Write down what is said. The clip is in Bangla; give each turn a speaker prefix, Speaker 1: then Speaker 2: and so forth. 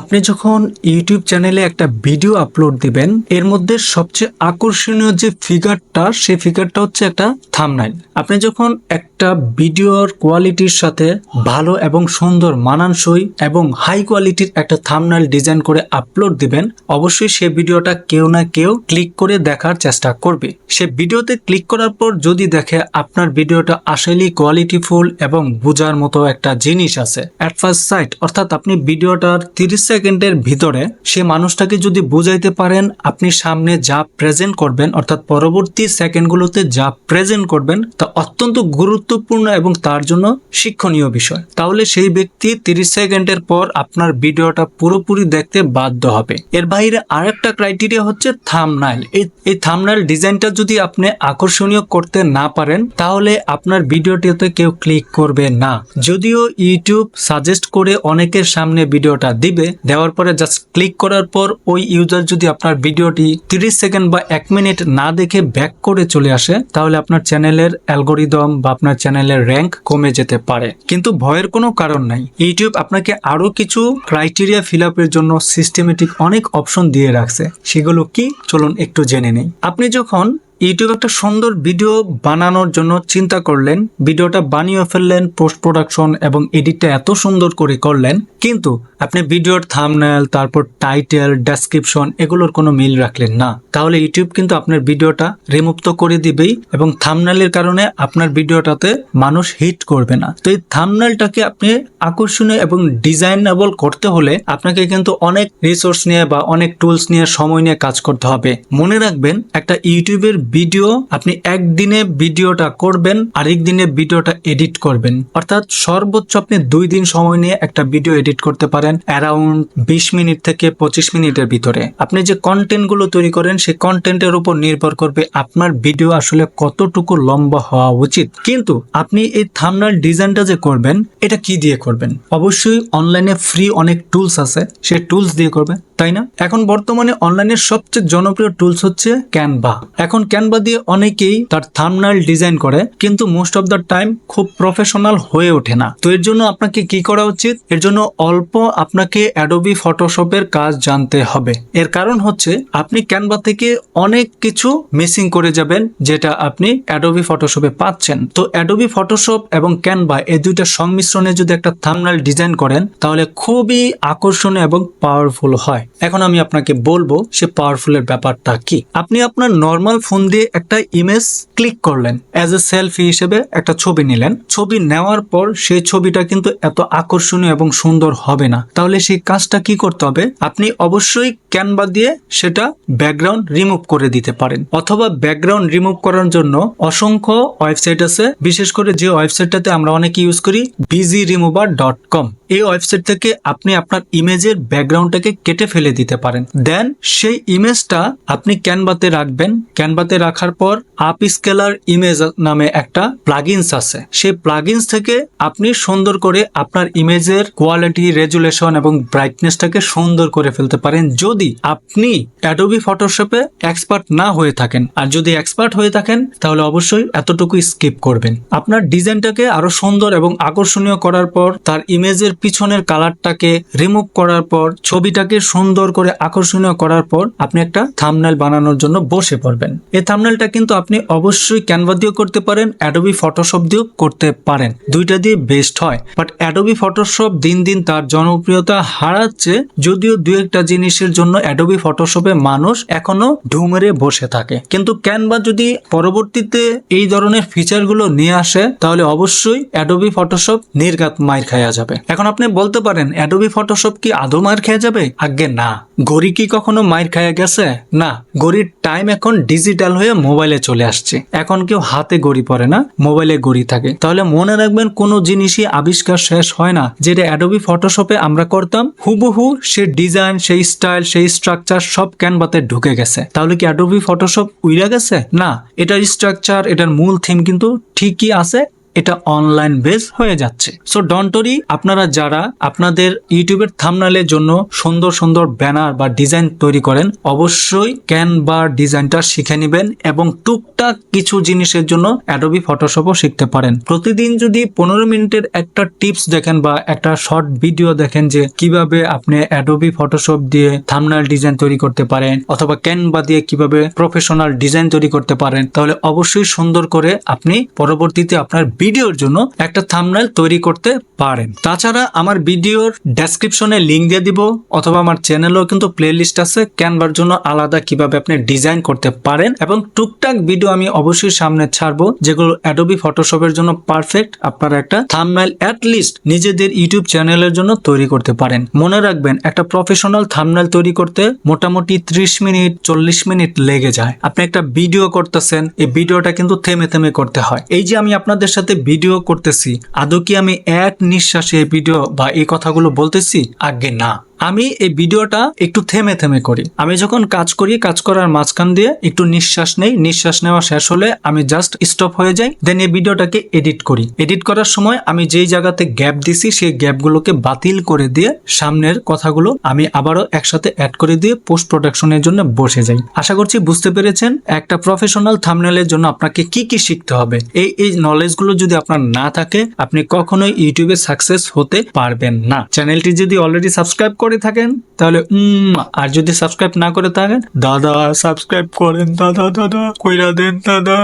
Speaker 1: আপনি যখন ইউটিউব চ্যানেলে একটা ভিডিও আপলোড দিবেন, এর মধ্যে সবচেয়ে আকর্ষণীয় যে ফিগারটা সেই ফিগারটা হচ্ছে একটা থামনাইল আপনি যখন একটা ভিডিওর কোয়ালিটির সাথে ভালো এবং সুন্দর মানানসই এবং হাই কোয়ালিটির একটা থামনাইল ডিজাইন করে আপলোড দিবেন। অবশ্যই সে ভিডিওটা কেউ না কেউ ক্লিক করে দেখার চেষ্টা করবে। সে ভিডিওতে ক্লিক করার পর যদি দেখে আপনার ভিডিওটা আসলেই কোয়ালিটিফুল এবং বোঝার মতো একটা জিনিস আছে অ্যাট ফার্স্ট সাইট অর্থাৎ আপনি ভিডিওটার তিরিশ সেকেন্ডের ভিতরে সে মানুষটাকে যদি বুঝাইতে পারেন, আপনি সামনে যা প্রেজেন্ট করবেন, অর্থাৎ পরবর্তী সেকেন্ডগুলোতে যা প্রেজেন্ট করবেন, তা অত্যন্ত গুরুত্বপূর্ণ এবং তার জন্য শিক্ষণীয় বিষয়। তাহলে সেই ব্যক্তি তিরিশ সেকেন্ডের পর আপনার ভিডিওটা পুরোপুরি দেখতে বাধ্য হবে। এর বাইরে আরেকটা ক্রাইটেরিয়া হচ্ছে থামনাইল এই থামনাইল ডিজাইনটা যদি আপনি আকর্ষণীয় করতে না পারেন, তাহলে আপনার ভিডিওটিতে কেউ ক্লিক করবে না। যদিও ইউটিউব সাজেস্ট করে অনেকের সামনে ভিডিওটা দিবে, দেওয়ার পরে জাস্ট ক্লিক করার পর ওই ইউজার যদি আপনার ভিডিওটি তিরিশ সেকেন্ড বা এক মিনিট না দেখে ব্যাক করে চলে আসে, তাহলে আপনার চ্যানেলের অ্যালগোরিদম বা আপনার চ্যানেলের র্যাঙ্ক কমে যেতে পারে। কিন্তু ভয়ের কোনো কারণ নাই। ইউটিউব আপনাকে আরও কিছু ক্রাইটেরিয়া ফিল আপের জন্য সিস্টেমেটিক অনেক অপশন দিয়ে রাখছে। সেগুলো কি? চলুন একটু জেনে নেই। আপনি যখন ইউটিউব একটা সুন্দর ভিডিও বানানোর জন্য চিন্তা করলেন, ভিডিওটা বানিয়ে ফেললেন পোস্ট প্রোডাকশন এবং এডিটটা এত সুন্দর করে করলেন, কিন্তু আপনি ভিডিওর থামনেল তারপর টাইটেল ডেসক্রিপশন এগুলোর কোনো মিল রাখলেন না। তাহলে ইউটিউব কিন্তু আপনার ভিডিওটা রিমুভ তো করে দিবেই এবং থামনেলের কারণে আপনার ভিডিওটাতে মানুষ হিট করবে না। তো এই থামনেলটাকে আপনি আকর্ষণীয় এবং ডিজাইনেবল করতে হলে আপনাকে কিন্তু অনেক রিসোর্স নিয়ে বা অনেক টুলস নিয়ে সময় নিয়ে কাজ করতে হবে। মনে রাখবেন, একটা ইউটিউবের ভিডিও, আপনি একদিনে ভিডিওটা করবেন, আরেক দিনে ভিডিওটা এডিট করবেন। অর্থাৎ সর্বোচ্চ আপনি দুই দিন সময় নিয়ে একটা ভিডিও এডিট করতে পারেন, অ্যারাউন্ড বিশ মিনিট থেকে পঁচিশ মিনিটের ভিতরে। আপনি যে কন্টেন্টগুলো তৈরি করেন, সেই কন্টেন্টের উপর নির্ভর করবে আপনার ভিডিও আসলে কতটুকু লম্বা হওয়া উচিত। কিন্তু আপনি এই থামনাল ডিজাইনটা যে করবেন, এটা কি দিয়ে করবেন? অবশ্যই অনলাইনে ফ্রি অনেক টুলস আছে, সেই টুলস দিয়ে করবেন। তাই না? এখন বর্তমানে অনলাইনের সবচেয়ে জনপ্রিয় টুলস হচ্ছে ক্যানভা এখন ক্যানভা দিয়ে অনেকেই তার থামনাইল ডিজাইন করে, কিন্তু মোস্ট অফ দ্য টাইম খুব প্রফেশনাল হয়ে ওঠে না। তো এর জন্য আপনাকে কি করা উচিত? এর জন্য অল্প আপনাকে অ্যাডোবি ফটোশপের কাজ জানতে হবে। এর কারণ হচ্ছে, আপনি ক্যানভা থেকে অনেক কিছু মিসিং করে যাবেন, যেটা আপনি অ্যাডোবি ফটোশপে পাচ্ছেন। তো অ্যাডোবি ফটোশপ এবং ক্যানভা এই দুইটা সংমিশ্রণে যদি একটা থামনাইল ডিজাইন করেন, তাহলে খুবই আকর্ষণীয় এবং পাওয়ারফুল হয়। এখন আমি আপনাকে বলব সে পাওয়ারফুলের ব্যাপারটা কি। আপনি আপনার নর্মাল ফোন দিয়ে একটা ইমেজ ক্লিক করলেন অ্যাজ এ সেলফি হিসেবে একটা ছবি নিলেন। ছবি নেওয়ার পর সেই ছবিটা কিন্তু এত আকর্ষণীয় এবং সুন্দর হবে না। তাহলে সেই কাজটা কি করতে হবে? আপনি অবশ্যই ক্যানভা দিয়ে সেটা ব্যাকগ্রাউন্ড রিমুভ করে দিতে পারেন। অথবা ব্যাকগ্রাউন্ড রিমুভ করার জন্য অসংখ্য ওয়েবসাইট আছে। বিশেষ করে যে ওয়েবসাইটটাতে আমরা অনেকে ইউজ করি বিজি রিমুভার ডট কম এই ওয়েবসাইট থেকে আপনি আপনার ইমেজের ব্যাকগ্রাউন্ডটাকে কেটে ফেলে দিতে পারেন। দেন সেই ইমেজটা আপনি ক্যানভাতে রাখবেন। ক্যানভাতে রাখার পর আপ স্কেলার ইমেজ নামে একটা প্লাগিনস আছে। সেই প্লাগিনস থেকে আপনি সুন্দর করে আপনার ইমেজের কোয়ালিটি রেজুলেশন এবং ব্রাইটনেসটাকে সুন্দর করে ফেলতে পারেন। যদি আপনি অ্যাডোবি ফটোশপে এক্সপার্ট না হয়ে থাকেন, আর যদি এক্সপার্ট হয়ে থাকেন, তাহলে অবশ্যই এতটুকু স্কিপ করবেন। আপনার ডিজাইনটাকে আরও সুন্দর এবং আকর্ষণীয় করার পর তার ইমেজের পিছনের কালারটাকে রিমুভ করার পর, ছবিটাকে সুন্দর করে আকর্ষণীয় করার পর আপনি একটা থামনেল বানানোর জন্য বসে পড়বেন। এই থামনেলটা কিন্তু আপনি অবশ্যই ক্যানভা দিয়েও করতে পারেন অ্যাডোবি ফটোশপ দিয়েও করতে পারেন। দুইটা দিয়ে বেস্ট হয়। বাট অ্যাডোবি ফটোশপ দিন দিন তার জনপ্রিয়তা হারাচ্ছে, যদিও দু একটা জিনিসের জন্য অ্যাডোবি ফটোশপে মানুষ এখনও ঢুমেরে বসে থাকে। কিন্তু ক্যানভা যদি পরবর্তীতে এই ধরনের ফিচারগুলো নিয়ে আসে, তাহলে অবশ্যই অ্যাডোবি ফটোশপ নির্ঘাত মাইর খাওয়া যাবে। এখন আপনি বলতে পারেন অ্যাডোবি ফটোশপ কি আদৌ মার খেয়ে যাবে? আগে না। ঘড়ি কি কখনো মাইর খাইয়া গেছে? না। ঘড়ির টাইম এখন ডিজিটাল হয়ে মোবাইলে চলে আসছে। এখন কেউ হাতে গড়ি পরে না মোবাইলে গড়ি থাকে। তাহলে মনে রাখবেন কোনো জিনিসই আবিষ্কার শেষ হয় না, যেটা অ্যাডোবি ফটোশপে আমরা করতাম। হুবহু সে ডিজাইন সেই স্টাইল সেই স্ট্রাকচার সব ক্যানভাতে ঢুকে গেছে। তাহলে কি অ্যাডোবি ফটোশপ উইরা গেছে? না। এটার স্ট্রাকচার এটার মূল থিম কিন্তু ঠিকই আছে। এটা অনলাইন বেস হয়ে যাচ্ছে। সো ডন্টরি আপনারা যারা আপনাদের ইউটিউবের থামনালের জন্য সুন্দর সুন্দর ব্যানার বা ডিজাইন তৈরি করেন, অবশ্যই ক্যানভা ডিজাইনটা শিখে নেবেন এবং টুকটাক কিছু জিনিসের জন্য অ্যাডোবি ফটোশপও শিখতে পারেন। প্রতিদিন যদি পনেরো মিনিটের একটা টিপস দেখেন বা একটা শর্ট ভিডিও দেখেন যে কীভাবে আপনি অ্যাডোবি ফটোশপ দিয়ে থামনাল ডিজাইন তৈরি করতে পারেন অথবা ক্যানভা দিয়ে কীভাবে প্রফেশনাল ডিজাইন তৈরি করতে পারেন, তাহলে অবশ্যই সুন্দর করে আপনি পরবর্তীতে আপনার ভিডিওর জন্য একটা থামনাইল তৈরি করতে পারেন। তাছাড়া আমার ভিডিওর ডেসক্রিপশনে লিঙ্ক দিয়ে দিব, অথবা আমার চ্যানেলেও কিন্তু প্লেলিস্ট আছে ক্যানভার জন্য আলাদা কীভাবে আপনি ডিজাইন করতে পারেন এবং টুকটাক ভিডিও আমি অবশ্যই সামনে ছাড়বো, যেগুলো অ্যাডোবি ফটোশপের জন্য পারফেক্ট আপনারা একটা থামনেল অ্যাট লিস্ট নিজেদের ইউটিউব চ্যানেলের জন্য তৈরি করতে পারেন। মনে রাখবেন, একটা প্রফেশনাল থামনাইল তৈরি করতে মোটামুটি ত্রিশ মিনিট, চল্লিশ মিনিট লেগে যায়। আপনি একটা ভিডিও করতেছেন, এই ভিডিওটা কিন্তু থেমে থেমে করতে হয়। এই যে আমি আপনাদের সাথে ভিডিও করতেছি। আদৌ কি আমি এক নিঃশ্বাসে ভিডিও বা এই কথাগুলো বলতেছি? আগে না। আমি এই ভিডিওটা একটু থেমে থেমে করি। আমি যখন কাজ করি, কাজ করার মাঝখান দিয়ে একটু নিঃশ্বাস নেই। নিঃশ্বাস নেওয়া শেষ হলে আমি জাস্ট স্টপ হয়ে যাই দেন এই ভিডিওটাকে এডিট করি। এডিট করার সময় আমি যেই জায়গাতে গ্যাপ দিছি, সেই গ্যাপগুলোকে বাতিল করে দিয়ে সামনের কথাগুলো আমি আবারও একসাথে অ্যাড করে দিয়ে পোস্ট প্রোডাকশনের জন্য বসে যাই। আশা করছি বুঝতে পেরেছেন একটা প্রফেশনাল থামনেলের জন্য আপনাকে কি কি শিখতে হবে। এই এই নলেজগুলো যদি আপনার না থাকে, আপনি কখনোই ইউটিউবে সাকসেস হতে পারবেন না। চ্যানেলটি যদি অলরেডি সাবস্ক্রাইব করে থাকেন তাহলে উম, আর যদি সাবস্ক্রাইব না করে থাকেন দাদা সাবস্ক্রাইব করেন দাদা দাদা কইরা দেন দাদা।